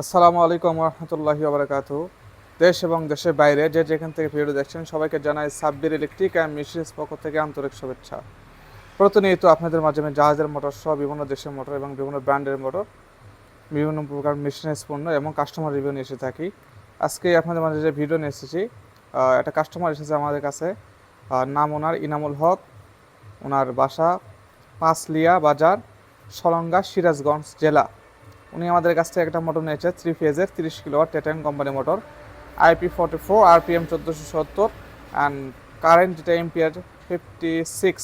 আসসালামু আলাইকুম রহমতুল্লাহি বারাকাত দেশ এবং দেশের বাইরে যে যেখান থেকে ভিডিও দেখছেন, সবাইকে জানাই সাব্বির ইলেকট্রিক অ্যান্ড মেশিনস পক্ষ থেকে আন্তরিক শুভেচ্ছা। প্রতিনিয়ত আপনাদের মাধ্যমে জাহাজের মোটর সহ বিভিন্ন দেশের মোটর এবং বিভিন্ন ব্র্যান্ডের মোটর, বিভিন্ন প্রকার মেশিনারিজ পণ্য এবং কাস্টমার রিভিউ নিয়ে এসে থাকি। আজকে আপনাদের মাঝে যে ভিডিও নিয়ে এসেছি একটা কাস্টমার এসেছে আমাদের কাছে। নাম ওনার ইনামুল হক। ওনার বাসা পাঁচলিয়া বাজার, সলঙ্গা, সিরাজগঞ্জ জেলা। উনি আমাদের কাছ থেকে একটা মোটর নিয়েছে থ্রি ফেজের তিরিশ kilowatt টেটেন company motor IP forty four RPM চোদ্দোশো সত্তর অ্যান্ড কারেন্ট যেটা ampere fifty six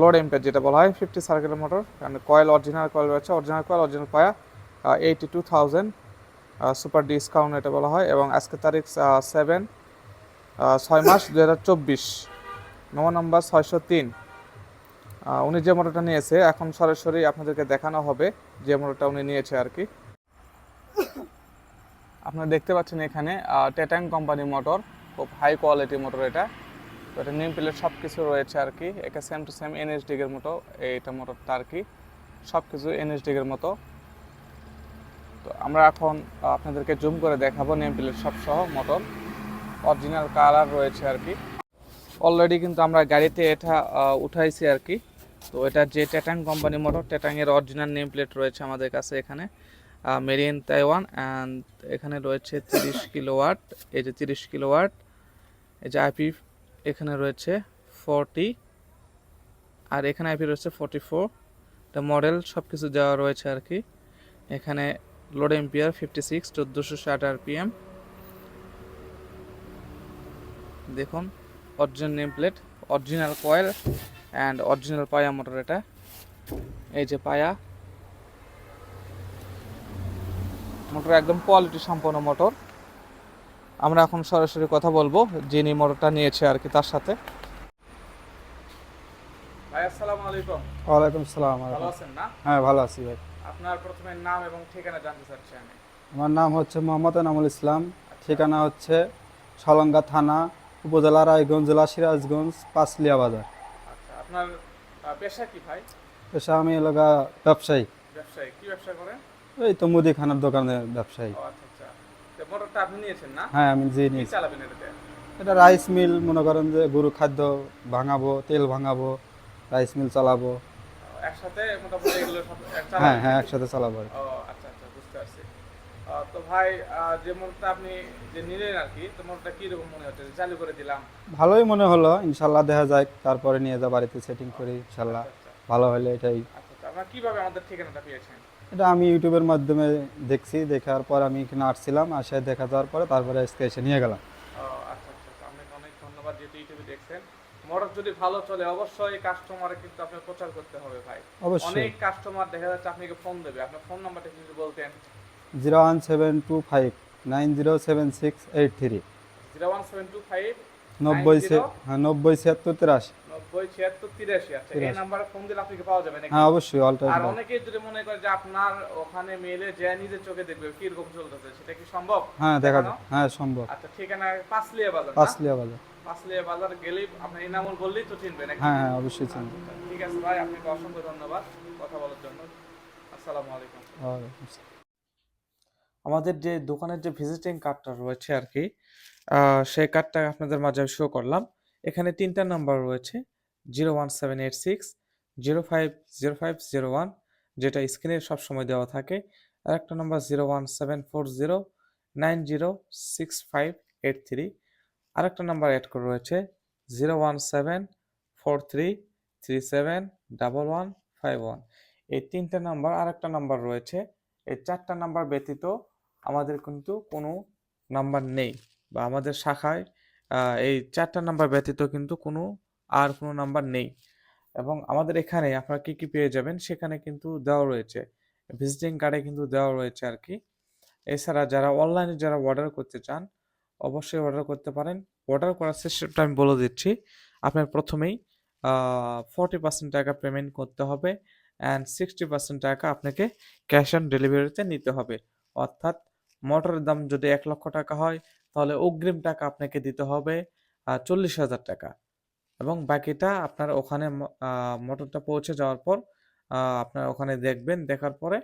load ampere যেটা বলা হয় ফিফটি সার্কেলের motor and coil original coil রয়েছে অরিজিনাল কয়েল অরিজিনাল পায়া eighty two thousand super discount এটা বলা হয়, এবং আজকে তারিখ সেভেন ছয় মাস দু হাজার চব্বিশ। নম্বর নম্বর ছয়শো তিন। উনি যে মোটরটা নিয়েছে, এখন সরাসরি আপনাদেরকে দেখানো হবে যে মোটরটা উনি নিয়েছে আর কি। আপনারা দেখতে পাচ্ছেন এখানে টেটাং কোম্পানি মোটর খুব হাই কোয়ালিটি মোটর এটা। তো এটা নিম প্লেট সব কিছু রয়েছে আর কি। একে সেম টু সেম এনএসডিগের মতো এইটা মোটরটা আর কি। সব কিছু এনএসডিগের মতো। তো আমরা এখন আপনাদেরকে জুম করে দেখাবো নেম প্লেট সব সহ মোটর অরিজিনাল কালার রয়েছে আর কি। অলরেডি কিন্তু আমরা গাড়িতে এটা উঠাইছি আর কি। তো এটা যে টেটাং কোম্পানি মোটর টেটাংয়ের অরিজিনাল নেম প্লেট রয়েছে আমাদের কাছে এখানে মেরিন তাইওয়ান অ্যান্ড এখানে রয়েছে তিরিশ কিলোওয়াট এই যে তিরিশ কিলোওয়াট এই যে আইপি এখানে রয়েছে ফোরটি আর এখানে আইপি রয়েছে ফোরটি ফোর মডেল সব কিছু দেওয়া রয়েছে আর কি। এখানে লোড এম্পিয়ার ফিফটি সিক্স চোদ্দোশো ষাট আরপিএম দেখুন original name plate original coil and original পায়া মোটর এটা। এই যে পায়া। মোটর একদম কোয়ালিটি সম্পন্ন মোটর আমরা এখন সরাসরি কথা বলব যিনি মোটরটা নিয়েছে আর কি তার সাথে। ভাই আসসালামু আলাইকুম। ওয়ালাইকুম সালাম ভালো আছেন না? হ্যাঁ ভালো আছি ভাই। আপনার প্রথমে নাম এবং ঠিকানা জানতে চাচ্ছি আমি। আমার নাম হচ্ছে মোহাম্মদ এনামুল ইসলাম। ঠিকানা হচ্ছে সলঙ্গা থানা উপজেলা রায়গঞ্জ জেলা সিরাজগঞ্জ পাঁচলিয়া বাজার। আপনার পেশা কি ভাই? পেশা আমি এলাকা ব্যবসায়ী। ব্যবসায়ী। কি ব্যবসা করেন? এই তো মুদিখানার দোকানের ব্যবসায়ী। আচ্ছা আচ্ছা। মোটরটা আপনি নিয়েছেন না? হ্যাঁ আমি নিয়েছি। চালাবেন এটাতে? এটা রাইস মিল মনে করেন যে গরু খাদ্য ভাঙাবো তেল ভাঙাবো রাইস মিল চালাবো। একসাথে মোটামুটি এগুলো হ্যাঁ হ্যাঁ একসাথে চালাবো আর কি। ও আচ্ছা আচ্ছা বুঝতে পারছি আহ, তো ভাই যে মোটরটা আপনি যে নিলেন আর কি তো মোটরটা কীরকম মনে হচ্ছে? চালু করে দিলাম। ভালোই মনে হলো ইনশাল্লাহ দেখা যায় তারপরে নিয়ে যা বাড়িতে সেটিং করি ইনশাল্লাহ আচ্ছা ভালো হলে এটাই। আচ্ছা আচ্ছা। আপনারা কীভাবে আমাদের ঠিকানাটা পেয়েছেন? এটা আমি ইউটিউবের মাধ্যমে দেখছি দেখার পর আমি এখানে আসছিলাম আসে দেখা যাওয়ার পরে তারপরে আজকে এসে নিয়ে গেলাম। ও আচ্ছা আচ্ছা আচ্ছা, আপনাকে অনেক ধন্যবাদ যেহেতু ইউটিউবে দেখছেন। মোটর যদি ভালো চলে অবশ্যই কাস্টমারে কিন্তু আপনার প্রচার করতে হবে ভাই। অবশ্যই। অনেক কাস্টমার দেখা যাচ্ছে আপনাকে ফোন দেবে। আপনার ফোন নাম্বারটা যদি বলতেন zero one seven two five nine zero seven six eight three. Zero one seven two five নব্বই সে 90 হ্যাঁ নব্বই ছিয়াত্তর তিরাশি। নব্বই ছিয়াত্তর তিরাশি আচ্ছা এই 83 দিলে আপনাকে পাওয়া যাবে নাকি? হ্যাঁ অবশ্যই অল টাইম আর অনেকেই যদি মনে করে যে আপনার ওখানে মেলে যে নিজে চোখে দেখবে কীরকম চলতেছে সেটা কি সম্ভব? হ্যাঁ দেখা? যায় হ্যাঁ সম্ভব। আচ্ছা ঠিকানা পাঁচলিয়া বাজার? পাঁচলিয়া বাজার। পাঁচলিয়া বাজার গেলেই আপনি ইনামুল বললেই তো চিনবে নাকি হ্যাঁ হ্যাঁ অবশ্যই চিনি আচ্ছা, ঠিক আছে ভাই আপনাকে অসংখ্য ধন্যবাদ। কথা বলার জন্য। আসসালামু আলাইকুম। আসসালাম। আমাদের যে দোকানের যে ভিজিটিং কার্ডটা রয়েছে আর কি সেই কার্ডটা আপনাদের মাঝে আমি শো করলাম। এখানে তিনটা নাম্বার রয়েছে zero one seven eight six zero five zero five zero one যেটা স্ক্রিনে সবসময় দেওয়া থাকে। আর একটা number zero one seven four zero nine zero six five eight three আরেকটা নাম্বার অ্যাড করে রয়েছে zero one seven four three three seven double one five one এই তিনটা নাম্বার আরেকটা নাম্বার রয়েছে। এই চারটা নাম্বার ব্যতীত আমাদের কিন্তু কোনো নাম্বার নেই বা আমাদের শাখায় এই চারটা নাম্বার ব্যতীত কিন্তু কোনো আর কোনো নাম্বার নেই। এবং আমাদের এখানে আপনারা কী কী পেয়ে যাবেন সেখানে কিন্তু দেওয়া রয়েছে, ভিজিটিং কার্ডে কিন্তু দেওয়া রয়েছে আর কি। এছাড়া যারা অনলাইনে যারা অর্ডার করতে চান, অবশ্যই অর্ডার করতে পারেন। অর্ডার করার সিস্টেমটা আমি বলে দিচ্ছি, আপনার প্রথমেই ফর্টি পার্সেন্ট টাকা পেমেন্ট করতে হবে, অ্যান্ড সিক্সটি পার্সেন্ট টাকা আপনাকে ক্যাশ অন ডেলিভারিতে নিতে হবে। অর্থাৎ মোটরের দাম যদি এক লক্ষ টাকা হয়, তাহলে অগ্রিম টাকা আপনাকে দিতে হবে চল্লিশ হাজার টাকা। এবং বাকিটা আপনার ওখানে মোটরটা পৌঁছে যাওয়ার পর আপনার ওখানে দেখবেন, দেখার পরে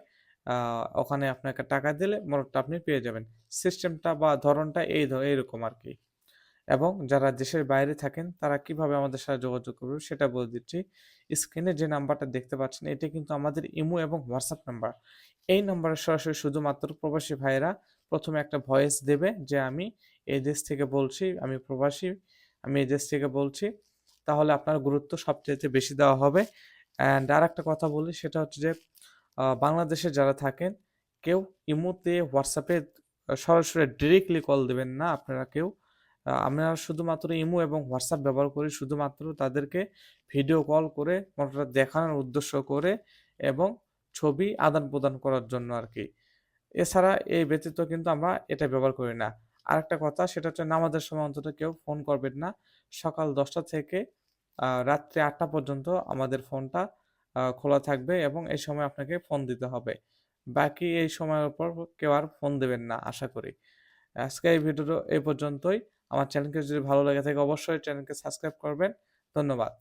ওখানে আপনাকে টাকা দিলে মোটরটা আপনি পেয়ে যাবেন। সিস্টেমটা বা ধরনটা এই এইরকম আর কি। এবং যারা দেশের বাইরে থাকেন, তারা কীভাবে আমাদের সাথে যোগাযোগ করবে সেটা বলে দিচ্ছি। স্ক্রিনে যে নাম্বারটা দেখতে পাচ্ছেন, এটা কিন্তু আমাদের ইমো এবং হোয়াটসঅ্যাপ নাম্বার। এই নাম্বারে সরাসরি শুধুমাত্র প্রবাসী ভাইয়েরা প্রথমে একটা ভয়েস দেবে যে, আমি এই দেশ থেকে বলছি, আমি প্রবাসী, আমি এই দেশ থেকে বলছি। তাহলে আপনার গুরুত্ব সবচেয়ে বেশি দেওয়া হবে। অ্যান্ড আর একটা কথা বলি, সেটা হচ্ছে যে বাংলাদেশে যারা থাকেন, কেউ ইমোতে, হোয়াটসঅ্যাপে সরাসরি ডিরেক্টলি কল দেবেন না। আপনারা কেউ আমরা শুধুমাত্র ইমো এবং হোয়াটসঅ্যাপ ব্যবহার করি শুধুমাত্র তাদেরকে ভিডিও কল করে মোটরটা দেখানোর উদ্দেশ্য করে এবং ছবি আদান প্রদান করার জন্য আর কি এছাড়া এই ব্যতীত কিন্তু আমরা এটা ব্যবহার করি না। আরেকটা কথা সেটা হচ্ছে নামাজের সময় অন্তত কেউ ফোন করবেন না। সকাল দশটা থেকে রাত্রি আটটা পর্যন্ত আমাদের ফোনটা খোলা থাকবে এবং এই সময় আপনাকে ফোন দিতে হবে। বাকি এই সময়ের উপর কেউ আর ফোন দেবেন না, আশা করি। আজকে এই ভিডিওটা এই পর্যন্তই। আমার চ্যানেলকে যদি ভালো লেগে থাকে অবশ্যই চ্যানেলকে সাবস্ক্রাইব করবেন। ধন্যবাদ।